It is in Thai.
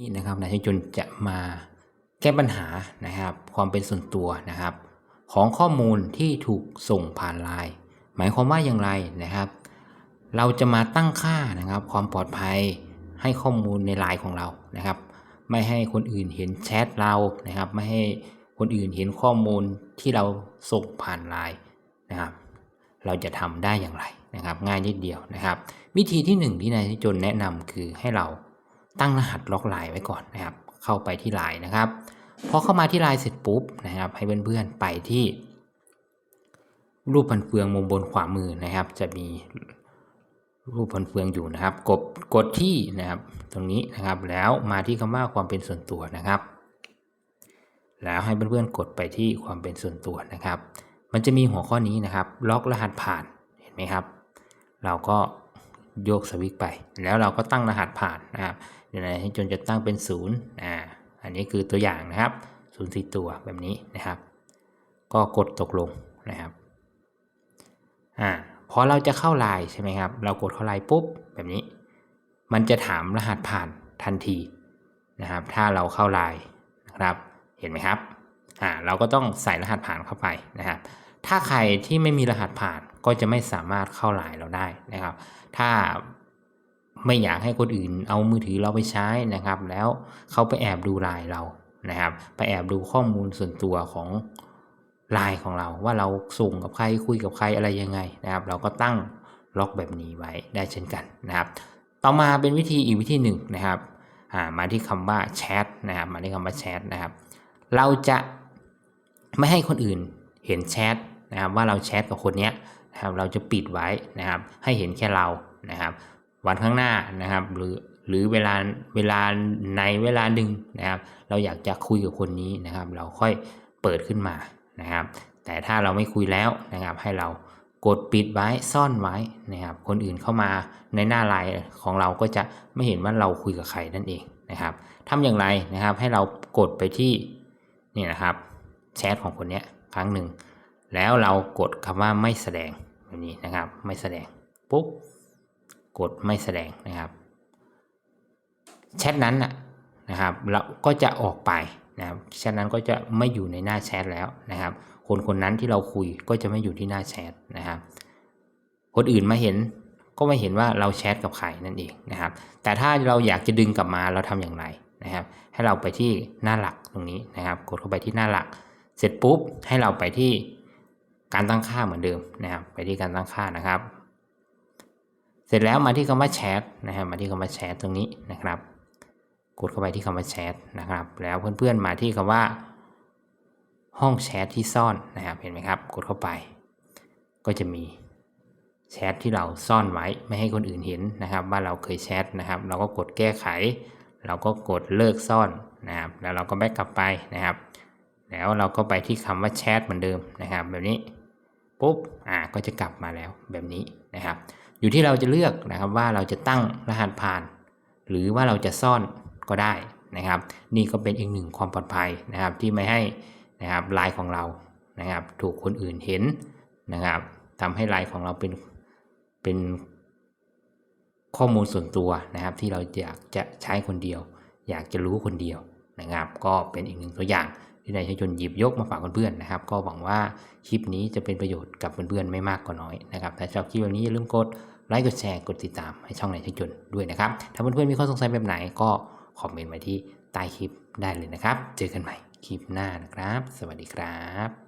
นี่นะครับนายช่างจนจะมาแก้ปัญหานะครับ ความเป็นส่วนตัวนะครับ ของข้อมูลที่ถูกส่งผ่านไลน์หมายความว่าอย่างไรนะครับ เราจะมาตั้งค่านะครับ ความปลอดภัยให้ข้อมูลในไลน์ของเรานะครับ ไม่ให้คนอื่นเห็นแชทเรานะครับ ไม่ให้คนอื่นเห็นข้อมูลที่เราส่งผ่านไลน์นะครับ เราจะทำได้อย่างไรนะครับ ง่ายนิดเดียวนะครับ วิธีที่หนึ่งที่นายจนแนะนำคือให้เรา ตั้งรหัสล็อกไลน์ไว้ก่อนนะครับ เข้าไปที่ไลน์นะครับพอเข้ามาที่ไลน์เสร็จปุ๊บนะครับ ให้เพื่อนๆไปที่ รูปพันเฟืองมุมบนขวามือนะครับ จะมีรูปพันเฟืองอยู่นะครับ กดกดที่นะครับ ตรงนี้นะครับแล้วมาที่คำว่าความเป็นส่วนตัวนะครับ แล้วให้เพื่อนๆกดไปที่ความเป็นส่วนตัวนะครับ มันจะมีหัวข้อนี้นะครับ ล็อกรหัสผ่านเห็นไหมครับ เราก็ โยกสวิตช์ไป แล้วเราก็ตั้งรหัสผ่านนะครับเดี๋ยวนะจนจะตั้งเป็นศูนย์อ่าอันนี้คือตัวอย่างนะครับศูนย์สี่ตัวแบบนี้นะครับ ก็กดตกลงนะครับอ่าพอเราจะเข้าไลน์ใช่ไหมครับ เรากดเข้าไลน์ปุ๊บแบบนี้ มันจะถามรหัสผ่านทันทีนะครับ ถ้าเราเข้าไลน์นะครับ เห็นไหมครับอ่าเราก็ต้องใส่รหัสผ่านเข้าไปนะครับ ถ้าใครที่ไม่มีรหัสผ่านก็จะไม่สามารถเข้าไลน์เราได้นะครับ ถ้าไม่อยากให้คนอื่นเอามือถือเราไปใช้นะครับ แล้วเขาไปแอบดูไลน์เรานะครับ ไปแอบดูข้อมูลส่วนตัวของไลน์ของเราว่าเราส่งกับใครคุยกับใครอะไรยังไงนะครับ เราก็ตั้งล็อกแบบนี้ไว้ได้เช่นกันนะครับ ต่อมาเป็นวิธีอีกวิธีหนึ่งนะครับมาที่คำว่าแชทนะครับมาที่คำว่าแชทนะครับ เราจะไม่ให้คนอื่นเห็นแชท นะครับว่าเราแชทกับคนเนี้ยนะครับเราจะปิดไว้นะครับให้เห็นแค่เรานะครับวันข้างหน้านะครับหรือหรือเวลาเวลาในเวลาหนึ่งนะครับ เราอยากจะคุยกับคนนี้นะครับ เราค่อยเปิดขึ้นมานะครับ แต่ถ้าเราไม่คุยแล้วนะครับ ให้เรากดปิดไว้ซ่อนไว้นะครับ คนอื่นเข้ามาในหน้าไลน์ของเราก็จะไม่เห็นว่าเราคุยกับใครนั่นเองนะครับทำอย่างไรนะครับให้เรากดไปที่นี่นะครับแชทของคนนี้ครั้งหนึ่ง แล้วเรากดคำว่าไม่แสดงแบบนี้นะครับ ไม่แสดงปุ๊บกดไม่แสดงนะครับแชทนั้นนะครับเราก็จะออกไปนะครับแชทนั้นก็จะไม่อยู่ในหน้าแชทแล้วนะครับ คนคนนั้นที่เราคุยก็จะไม่อยู่ที่หน้าแชทนะครับ คนอื่นมาเห็นก็ไม่เห็นว่าเราแชทกับใครนั่นเองนะครับ แต่ถ้าเราอยากจะดึงกลับมาเราทำอย่างไรนะครับ ให้เราไปที่หน้าหลักตรงนี้นะครับ กดเข้าไปที่หน้าหลัก เสร็จปุ๊บให้เราไปที่ การตั้งค่าเหมือนเดิมนะครับ ไปที่การตั้งค่านะครับ เสร็จแล้วมาที่คำว่าแชทนะครับมาที่คำว่าแชทตรงนี้นะครับ กดเข้าไปที่คำว่าแชทนะครับ แล้วเพื่อนๆมาที่คำว่า ห้องแชทที่ซ่อนนะครับ เห็นไหมครับ กดเข้าไป ก็จะมีแชทที่เราซ่อนไว้ไม่ให้คนอื่นเห็นนะครับ ว่าเราเคยแชทนะครับ เราก็กดแก้ไข เราก็กดเลิกซ่อนนะครับ แล้วเราก็แบ็กกลับไปนะครับ แล้วเราก็ไปที่คำว่าแชทเหมือนเดิมนะครับ แบบนี้ ปุ๊บอ่าก็จะกลับมาแล้วแบบนี้นะครับ อยู่ที่เราจะเลือกนะครับว่าเราจะตั้งรหัสผ่าน หรือว่าเราจะซ่อนก็ได้นะครับ นี่ก็เป็นอีกหนึ่งความปลอดภัยนะครับที่ไม่ให้นะครับลน์ของเรานะครับ ถูกคนอื่นเห็นนะครับทำให้ลน์ของเราเป็นเป็นข้อมูลส่วนตัวนะครับ ที่เราอยากจะใช้คนเดียว อยากจะรู้คนเดียวนะครับ ก็เป็นอีกหนึ่งตัวอย่าง ที่นายชยนหยิบยกมาฝากเพื่อนๆนะครับ ก็หวังว่าคลิปนี้จะเป็นประโยชน์กับเพื่อนๆไม่มากก็น้อยนะครับถ้าชอบคลิปแบบนี้อย่าลืมกดไลค์กดแชร์กดติดตามให้ช่องนายชยนด้วยนะครับ ถ้าเพื่อนๆมีข้อสงสัยแบบไหนก็คอมเมนต์ไว้ที่ใต้คลิปได้เลยนะครับ เจอกันใหม่คลิปหน้านะครับ สวัสดีครับ